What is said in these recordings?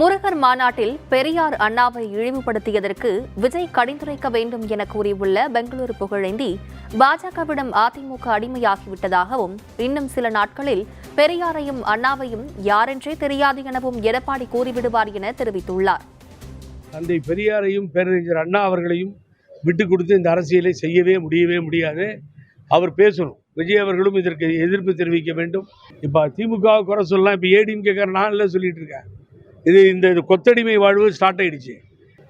முருகர் மாநாட்டில் பெரியார் அண்ணாவை இழிவுபடுத்தியதற்கு விஜய் கடிந்துரைக்க வேண்டும் என கூறியுள்ள பெங்களூரு புகழேந்தி பாஜகவிடம் அதிமுக அடிமையாகிவிட்டதாகவும் இன்னும் சில நாட்களில் பெரியாரையும் அண்ணாவையும் யாரென்றே தெரியாது எனவும் எடப்பாடி கூறிவிடுவார் என தெரிவித்துள்ளார். தந்தை பெரியாரையும் பேரறிஞர் அண்ணா அவர்களையும் விட்டு கொடுத்து இந்த அரசியலை செய்யவே முடியவே முடியாது. அவர் பேசணும். விஜய் அவர்களும் இதற்கு எதிர்ப்பு தெரிவிக்க வேண்டும். இப்போ திமுக குறை சொல்லலாம். இப்போ ஏடிஎம்கே நான் இல்லை சொல்லிட்டு இருக்கேன். இது இந்த இது கொத்தடிமை வாழ்வு ஸ்டார்ட் ஆகிடுச்சு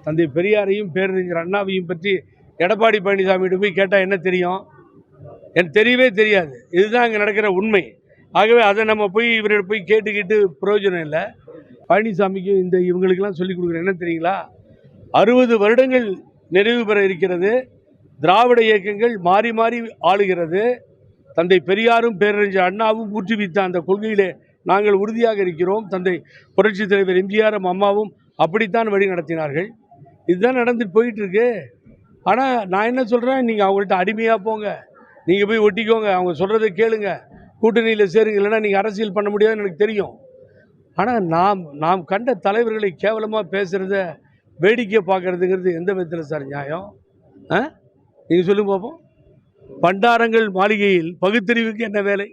தந்தை பெரியாரையும் பேரறிஞர் அண்ணாவையும் பற்றி எடப்பாடி பழனிசாமிகிட்ட போய் கேட்டால் என்ன தெரியும்? எனக்கு தெரியவே தெரியாது. இதுதான் அங்கே நடக்கிற உண்மை. ஆகவே அதை நம்ம போய் இவர்கிட்ட போய் கேட்டுக்கிட்டு பிரயோஜனம் இல்லை. பழனிசாமிக்கு இந்த இவங்களுக்கெல்லாம் சொல்லிக் கொடுக்குறேன். என்ன தெரியுங்களா? அறுபது வருடங்கள் நிறைவு பெற இருக்கிறது. திராவிட இயக்கங்கள் மாறி மாறி ஆளுகிறது. தந்தை பெரியாரும் பேரறிஞர் அண்ணாவும் ஊற்றுவித்த அந்த கொள்கையிலே நாங்கள் உறுதியாக இருக்கிறோம். தந்தை புரட்சித் தலைவர் எம்ஜிஆரும் அம்மாவும் அப்படித்தான் வழி நடத்தினார்கள். இதுதான் நடந்துட்டு போயிட்டுருக்கு. ஆனால் நான் என்ன சொல்கிறேன் நீங்கள் அவங்கள்ட்ட அடிமையாக போங்க. நீங்கள் போய் ஒட்டிக்கோங்க. அவங்க சொல்கிறத கேளுங்க. கூட்டணியில் சேருங்க. இல்லைன்னா நீங்கள் அரசியல் பண்ண முடியாதுன்னு எனக்கு தெரியும். ஆனால் நாம் நாம் கண்ட தலைவர்களை கேவலமாக பேசுகிறத வேடிக்கை பார்க்குறதுங்கிறது எந்த விதத்தில் சார் நியாயம்? ஆ? நீங்கள் சொல்லுங்க பார்ப்போம் பண்டாரங்கள் மாளிகையில் பகுத்தறிவுக்கு என்ன வேலை?